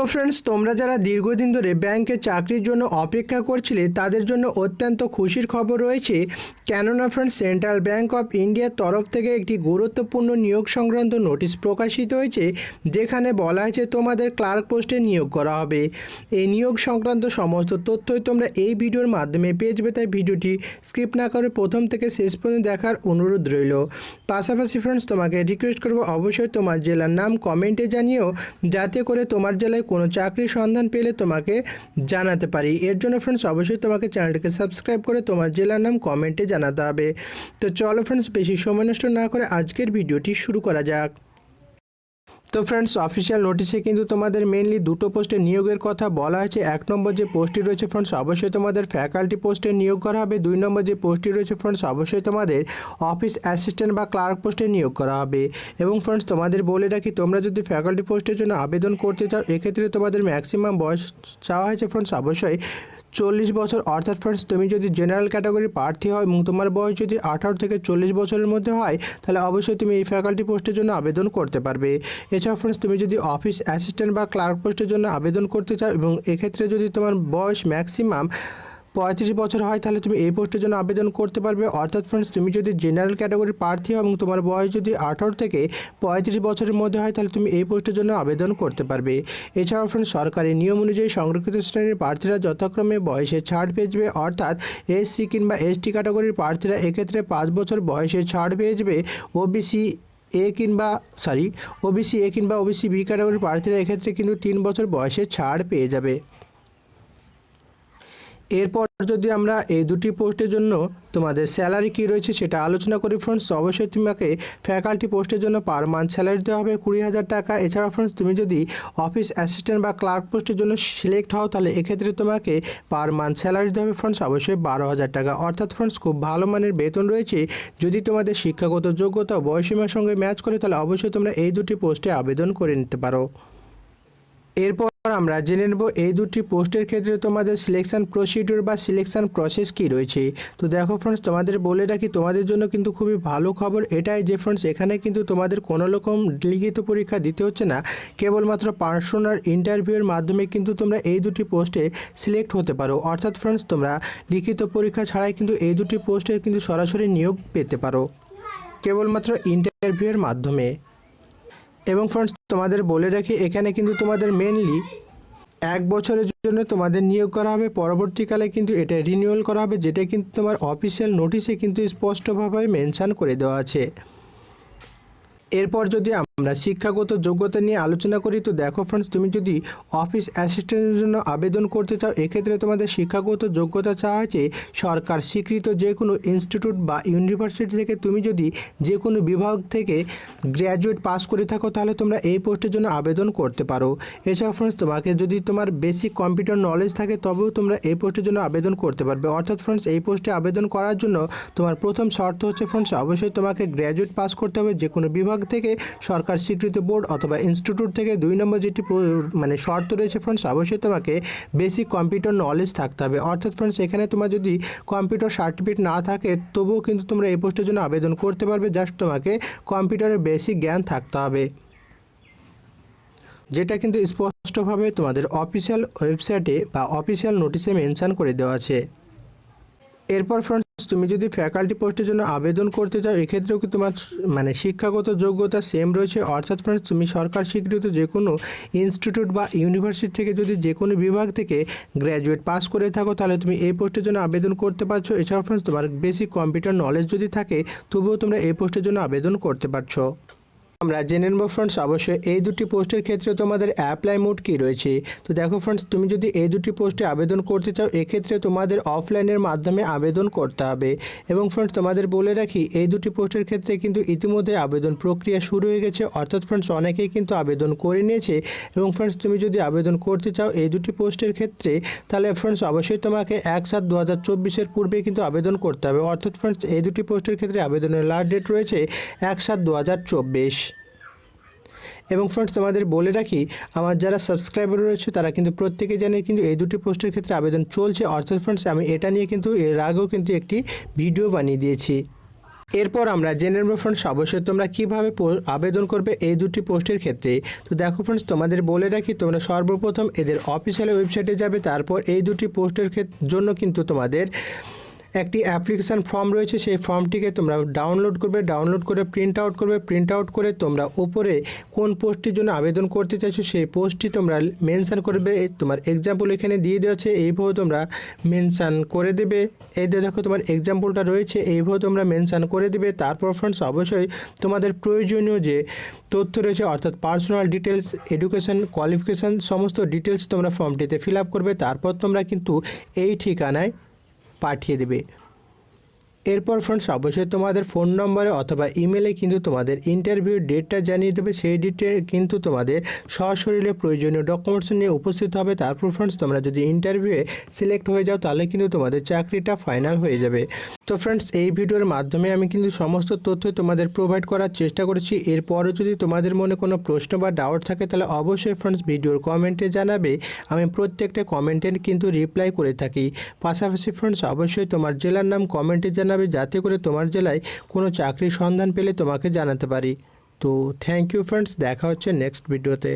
তো ফ্রেন্ডস তোমরা যারা দীর্ঘদিন ধরে ব্যাংকে চাকরির জন্য অপেক্ষা করছিলে, তাদের জন্য অত্যন্ত খুশির খবর রয়েছে। কেননা ফ্রেন্ডস সেন্ট্রাল ব্যাংক অফ ইন্ডিয়ার তরফ থেকে একটি গুরুত্বপূর্ণ নিয়োগ সংক্রান্ত নোটিশ প্রকাশিত হয়েছে, যেখানে বলা হয়েছে তোমাদের ক্লার্ক পোস্টে নিয়োগ করা হবে। এই নিয়োগ সংক্রান্ত সমস্ত তথ্যই তোমরা এই ভিডিওর মাধ্যমে পেয়ে যাবে, তাই ভিডিওটি স্কিপ না করে প্রথম থেকে শেষ পর্যন্ত দেখার অনুরোধ রইল। পাশাপাশি ফ্রেন্ডস তোমাকে রিকোয়েস্ট করব অবশ্যই তোমার জেলার নাম কমেন্টে জানিও যাতে করে তোমার জেলায় কোনো চাকরির সন্ধান পেলে তোমাকে জানাতে পারি। এর জন্য ফ্রেন্ডস অবশ্যই তোমাকে চ্যানেলটিকে সাবস্ক্রাইব করে তোমার জেলার নাম কমেন্টে জানাতে হবে। তো চলো ফ্রেন্ডস বেশি সময় নষ্ট না করে আজকের ভিডিওটি শুরু করা যাক। তো ফ্রেন্ডস অফিসিয়াল নোটিশে কিন্তু তোমাদের মেনলি দুটো পোস্টে নিয়োগের কথা বলা হয়েছে। এক নম্বর যে পোস্টটি রয়েছে ফ্রেন্ডস অবশ্যই তোমাদের ফ্যাকাল্টি পোস্টে নিয়োগ করা হবে। দুই নম্বর যে পোস্টটি রয়েছে ফ্রেন্ডস অবশ্যই তোমাদের অফিস অ্যাসিস্ট্যান্ট বা ক্লার্ক পোস্টে নিয়োগ করা হবে। এবং ফ্রেন্ডস তোমাদের বলে রাখি, তোমরা যদি ফ্যাকাল্টি পোস্টের জন্য আবেদন করতে চাও, এক্ষেত্রে তোমাদের ম্যাক্সিমাম বয়স চাওয়া হয়েছে ফ্রেন্ডস অবশ্যই চল্লিশ বছর। অর্থাৎ ফ্রেন্ডস তুমি যদি জেনারেল ক্যাটাগরির প্রার্থী হয় এবং তোমার বয়স যদি আঠারো থেকে চল্লিশ বছরের মধ্যে হয়, তাহলে অবশ্যই তুমি এই ফ্যাকাল্টি পোস্টের জন্য আবেদন করতে পারবে। এছাড়া ফ্রেন্ডস তুমি যদি অফিস অ্যাসিস্ট্যান্ট বা ক্লার্ক পোস্টের জন্য আবেদন করতে চাও এবং এক্ষেত্রে যদি তোমার বয়স ম্যাক্সিমাম পঁয়ত্রিশ বছর হয়, তাহলে তুমি এই পোস্টের জন্য আবেদন করতে পারবে। অর্থাৎ ফ্রেন্ডস তুমি যদি জেনারেল ক্যাটাগরির প্রার্থী হও এবং তোমার বয়স যদি আঠারো থেকে পঁয়ত্রিশ বছরের মধ্যে হয়, তাহলে তুমি এই পোস্টের জন্য আবেদন করতে পারবে। এছাড়াও ফ্রেন্ডস সরকারি নিয়ম অনুযায়ী সংরক্ষিত শ্রেণির প্রার্থীরা যথাক্রমে বয়সে ছাড় পেয়ে যাবে। অর্থাৎ এসসি কিংবা এসটি ক্যাটাগরির প্রার্থীরা এক্ষেত্রে পাঁচ বছর বয়সে ছাড় পেয়ে যাবে। ওবিসি এ কিংবা সরি ওবিসি এ কিংবা ওবিসি বি ক্যাটাগরির প্রার্থীরা এক্ষেত্রে কিন্তু তিন বছর বয়সে ছাড় পেয়ে যাবে। এরপর যদি আমরা এই দুটি পোস্টের জন্য তোমাদের স্যালারি কী রয়েছে সেটা আলোচনা করি ফ্রেন্ডস অবশ্যই তোমাকে ফ্যাকাল্টি পোস্টের জন্য পার মান্থ স্যালারি দেওয়া হবে কুড়ি হাজার টাকা। এছাড়া ফ্রেন্ডস তুমি যদি অফিস অ্যাসিস্ট্যান্ট বা ক্লার্ক পোস্টের জন্য সিলেক্ট হও, তাহলে এক্ষেত্রে তোমাকে পার মান্থ স্যালারি দেওয়া হবে ফ্রেন্ডস অবশ্যই বারো হাজার টাকা। অর্থাৎ ফ্রেন্ডস খুব ভালো মানের বেতন রয়েছে। যদি তোমাদের শিক্ষাগত যোগ্যতা বয়সীমার সঙ্গে ম্যাচ করে, তাহলে অবশ্যই তোমরা এই দুটি পোস্টে আবেদন করে নিতে পারো। এরপর আমরা জেনে নেব এই দুটি পোস্টের ক্ষেত্রে তোমাদের সিলেকশন প্রসিডিউর বা সিলেকশন প্রসেস কি রয়েছে। তো দেখো ফ্রেন্ডস তোমাদের বলে রাখি, তোমাদের জন্য কিন্তু খুবই ভালো খবর এটাই যে ফ্রেন্ডস এখানে কিন্তু তোমাদের কোনো রকম লিখিত পরীক্ষা দিতে হচ্ছে না। কেবলমাত্র পার্সোনাল ইন্টারভিউয়ের মাধ্যমে কিন্তু তোমরা এই দুটি পোস্টে সিলেক্ট হতে পারো। অর্থাৎ ফ্রেন্ডস তোমরা লিখিত পরীক্ষা ছাড়াই কিন্তু এই দুটি পোস্টে কিন্তু সরাসরি নিয়োগ পেতে পারো। কেবলমাত্র ইন্টারভিউয়ের মাধ্যমে। এবং ফ্রেন্ডস তোমাদের বলে রাখি, এখানে কিন্তু তোমাদের মেনলি এক বছরের জন্য তোমাদের নিয়োগ করা হবে। পরবর্তীকালে কিন্তু এটা রিনিউয়াল করা হবে, যেটা কিন্তু তোমার অফিসিয়াল নোটিশে কিন্তু স্পষ্টভাবে মেনশান করে দেওয়া আছে। এরপর যদি আমরা শিক্ষাগত যোগ্যতা নিয়ে আলোচনা করি, তো দেখো ফ্রেন্ডস তুমি যদি অফিস অ্যাসিস্ট্যান্টের জন্য আবেদন করতে চাও, এক্ষেত্রে তোমাদের শিক্ষাগত যোগ্যতা চাওয়া হয়েছে সরকার স্বীকৃত যে কোনো ইনস্টিটিউট বা ইউনিভার্সিটি থেকে তুমি যদি যে কোনো বিভাগ থেকে গ্র্যাজুয়েট পাস করে থাকো, তাহলে তোমরা এই পোস্টের জন্য আবেদন করতে পারো। এছাড়াও ফ্রেন্ডস তোমাকে যদি তোমার বেসিক কম্পিউটার নলেজ থাকে, তবেও তোমরা এই পোস্টের জন্য আবেদন করতে পারবে। অর্থাৎ ফ্রেন্ডস এই পোস্টে আবেদন করার জন্য তোমার প্রথম শর্ত হচ্ছে ফ্রেন্ডস অবশ্যই তোমাকে গ্র্যাজুয়েট পাস করতে হবে যে কোনো বিভাগ থেকে সরকার স্বীকৃত বোর্ড অথবা ইনস্টিটিউট থেকে দুই নম্বর যেটি মানে শর্ত রয়েছে ফ্রেন্ডস অবশ্যই তোমাকে বেসিক কম্পিউটার নলেজ থাকতে হবে। অর্থাৎ ফ্রেন্ডস এখানে তোমার যদি কম্পিউটার সার্টিফিকেট না থাকে, তবুও কিন্তু তোমরা এই পোস্টের জন্য আবেদন করতে পারবে। জাস্ট তোমাকে কম্পিউটারের বেসিক জ্ঞান থাকতে হবে। যেটা কিন্তু স্পষ্টভাবে তোমাদের অফিসিয়াল ওয়েবসাইটে বা অফিসিয়াল নোটিশে মেনশন করে দেওয়া আছে। এরপর ফ্রেন্ডস তুমি যদি ফ্যাকাল্টি পোস্টের জন্য আবেদন করতে চাও, এক্ষেত্রেও কি তোমার মানে শিক্ষাগত যোগ্যতা সেম রয়েছে? অর্থাৎ ফ্রেন্ডস তুমি সরকার স্বীকৃত যে কোনো ইনস্টিটিউট বা ইউনিভার্সিটি থেকে যদি যে কোনো বিভাগ থেকে গ্র্যাজুয়েট পাস করে থাকো, তাহলে তুমি এই পোস্টের জন্য আবেদন করতে পারছ। এছাড়াও ফ্রেন্ডস তোমার বেসিক কম্পিউটার নলেজ যদি থাকে, তবুও তোমরা এই পোস্টের জন্য আবেদন করতে পারছ। আমরা জেনে নেব ফ্রেন্ডস অবশ্যই এই দুটি পোস্টের ক্ষেত্রে তোমাদের অ্যাপ্লাই মোড কী রয়েছে। তো দেখো ফ্রেন্ডস তুমি যদি এই দুটি পোস্টে আবেদন করতে চাও, এক্ষেত্রে তোমাদের অফলাইনের মাধ্যমে আবেদন করতে হবে। এবং ফ্রেন্ডস তোমাদের বলে রাখি, এই দুটি পোস্টের ক্ষেত্রে কিন্তু ইতিমধ্যে আবেদন প্রক্রিয়া শুরু হয়ে গেছে। অর্থাৎ ফ্রেন্ডস অনেকেই কিন্তু আবেদন করে নিয়েছে। এবং ফ্রেন্ডস তুমি যদি আবেদন করতে চাও এই দুটি পোস্টের ক্ষেত্রে, তাহলে ফ্রেন্ডস অবশ্যই তোমাকে এক সাত দু হাজার চব্বিশের পূর্বে কিন্তু আবেদন করতে হবে। অর্থাৎ ফ্রেন্ডস এই দুটি পোস্টের ক্ষেত্রে আবেদনের লাস্ট ডেট রয়েছে এক সাত দু হাজার চব্বিশ। এবং ফ্রেন্ডস তোমাদের বলে রাখি, আমার যারা সাবস্ক্রাইবার রয়েছে, তারা কিন্তু প্রত্যেকে জানে কিন্তু এই দুটি পোস্টের ক্ষেত্রে আবেদন চলছে। অর্থাৎ ফ্রেন্ডস আমি এটা নিয়ে কিন্তু, এর আগেও কিন্তু একটি ভিডিও বানিয়ে দিয়েছি। এরপর আমরা জেনে নেব ফ্রেন্ডস অবশ্যই তোমরা কীভাবে আবেদন করবে এই দুটি পোস্টের ক্ষেত্রে। তো দেখো ফ্রেন্ডস তোমাদের বলে রাখি, তোমরা সর্বপ্রথম এদের অফিসিয়াল ওয়েবসাইটে যাবে, তারপর এই দুটি পোস্টের জন্য কিন্তু তোমাদের একটি অ্যাপ্লিকেশান ফর্ম রয়েছে, সেই ফর্মটিকে তোমরা ডাউনলোড করবে ডাউনলোড করে প্রিন্ট আউট করবে প্রিন্ট আউট করে তোমরা উপরে কোন পোস্টটির জন্য আবেদন করতে চাইছো, সেই পোস্টটি তোমরা মেনশান করবে, তোমার এক্সাম্পল এখানে দিয়ে দেওয়া আছে এইভাবে তোমরা মেনশান করে দেবে। এই দেখো তোমার এক্সাম্পলটা রয়েছে এইভাবে তোমরা মেনশান করে দেবে। তারপর ফ্রেন্ডস অবশ্যই তোমাদের প্রয়োজনীয় যে তথ্য রয়েছে, অর্থাৎ পার্সোনাল ডিটেলস এডুকেশন কোয়ালিফিকেশান সমস্ত ডিটেলস তোমরা ফর্মটিতে ফিল আপ করবে। তারপর তোমরা কিন্তু এই ঠিকানায় পাঠিয়ে দেবে। এরপর ফ্রেন্ডস অবশ্যই তোমাদের ফোন নম্বরে অথবা ইমেলে কিন্তু তোমাদের ইন্টারভিউ ডেটটা জানিয়ে দেবে। সেই ডেটে কিন্তু তোমাদের সশরীরে প্রয়োজনীয় ডকুমেন্টস নিয়ে উপস্থিত হবে। তারপর ফ্রেন্ডস তোমরা যদি ইন্টারভিউয়ে সিলেক্ট হয়ে যাও, তাহলে কিন্তু তোমাদের চাকরিটা ফাইনাল হয়ে যাবে। তো ফ্রেন্ডস এই ভিডিওর মাধ্যমে আমি কিন্তু সমস্ত তথ্য তোমাদের প্রোভাইড করার চেষ্টা করেছি। এরপরও যদি তোমাদের মনে কোনো প্রশ্ন বা ডাউট থাকে, তাহলে অবশ্যই ফ্রেন্ডস ভিডিওর কমেন্টে জানাবে। আমি প্রত্যেকটা কমেন্টের কিন্তু রিপ্লাই করে থাকি। পাশাপাশি ফ্রেন্ডস অবশ্যই তোমার জেলার নাম কমেন্টে জানাবে, যাতে করে তোমার জেলায় কোনো চাকরির সন্ধান পেলে তোমাকে জানাতে পারি। তো থ্যাংক ইউ ফ্রেন্ডস দেখা হচ্ছে নেক্সট ভিডিওতে